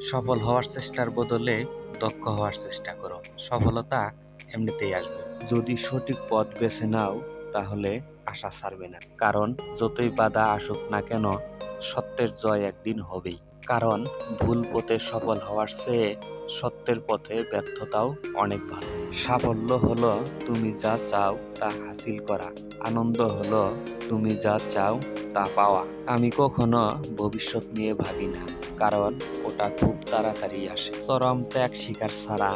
সফল হওয়ার চেষ্টার বদলে দক্ষ হওয়ার চেষ্টা করো। সফলতা এমনিতেই আসবে। যদি সঠিক পথ বেছে নাও, তাহলে আশা ছাড়বে না। কারণ যতই বাধা আসুক না কেন, সত্যের জয় একদিন হবেই। কারণ ভুল পথে সফল হওয়ার চেয়ে সত্যের পথে ব্যর্থতাও অনেক ভালো। সাফল্য হলো তুমি যা চাও তা হাসিল করা। আনন্দ হলো তুমি যা চাও তা পাওয়া। আমি কখনো ভবিষ্যৎ নিয়ে ভাবি না, কারণ ওটা খুব তাড়াতাড়ি আসে। চরম ত্যাগ শিকার ছাড়া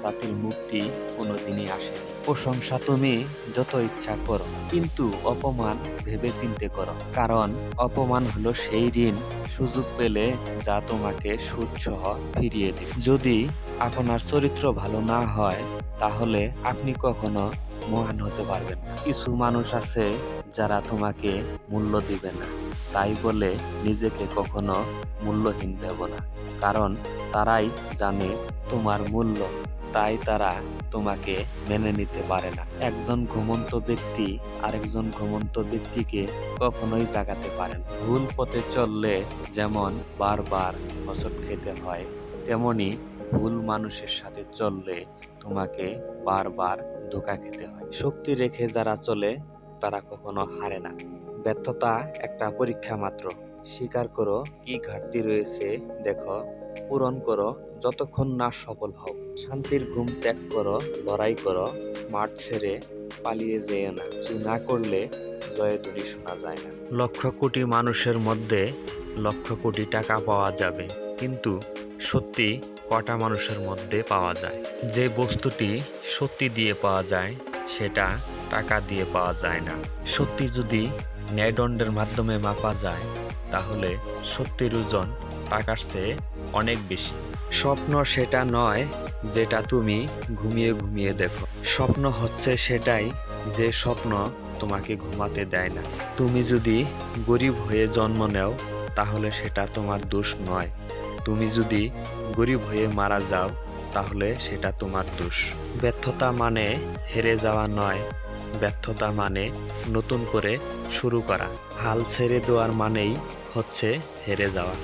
জাতির মুক্তি কোনোদিনই আসে প্রশংসা তুমি যত ইচ্ছা করো, কিন্তু অপমান ভেবে চিনতে করো। কারণ অপমান হলো সেই ঋণ সুযোগ পেলে যা তোমাকে সুদ সহ ফিরিয়ে দেবে। যদি আপনার চরিত্র ভালো না হয়, তাহলে আপনি কখনো মহান হতে পারবেন না। কিছু মানুষ আছে যারা তোমাকে মূল্য দিবে না। তাই বলে নিজেকে কখনো মূল্যহীন ভেব না। কারণ তারাই জানে তোমার মূল্য। তাই তারা তোমাকে মেনে নিতে পারে না। একজন ঘুমন্ত ব্যক্তি আরেকজন ঘুমন্ত ব্যক্তিকে কখনোই জাগাতে পারে না। ভুল পথে চললে যেমন বারবার হোঁচট খেতে হয়, তেমনি ভুল মানুষের সাথে চললে তোমাকে বারবার ধোকা খেতে হয়। শক্তি রেখে যারা চলে, তারা কখনো হারে না। ব্যর্থতা একটা পরীক্ষা মাত্র। স্বীকার করো, কি ঘাটতি রয়েছে দেখো, পূরণ করো, যতক্ষণ না সফল হও। শান্তির ঘুম ত্যাগ করো, লড়াই করো, মাঠ ছেড়ে পালিয়ে যেও না। কিছু না করলে জয়ধ্বনি শোনা যায় না। লক্ষ কোটি মানুষের মধ্যে লক্ষ কোটি টাকা পাওয়া যাবে, কিন্তু সত্যি কটা মানুষের মধ্যে পাওয়া যায়? যে বস্তুটি সত্যি দিয়ে পাওয়া যায়, সেটা টাকা দিয়ে পাওয়া যায় না। সত্যি যদি ন্যায়দণ্ডের মাধ্যমে মাপা যায় তাহলে সত্যির ওজন টাকার চেয়ে অনেক বেশি। স্বপ্ন সেটা নয় যেটা তুমি ঘুমিয়ে ঘুমিয়ে দেখো। স্বপ্ন হচ্ছে সেটাই যে স্বপ্ন তোমাকে ঘুমাতে দেয় না। তুমি যদি গরিব হয়ে জন্ম নেও, তাহলে সেটা তোমার দোষ নয়। তুমি যদি গরিব হয়ে মারা যাও, তাহলে সেটা তোমার দোষ। ব্যর্থতা মানে হেরে যাওয়া নয় ব্যর্থতা মানে নতুন করে শুরু করা। হাল ছেড়ে দেওয়ার মানেই হচ্ছে হেরে যাওয়া।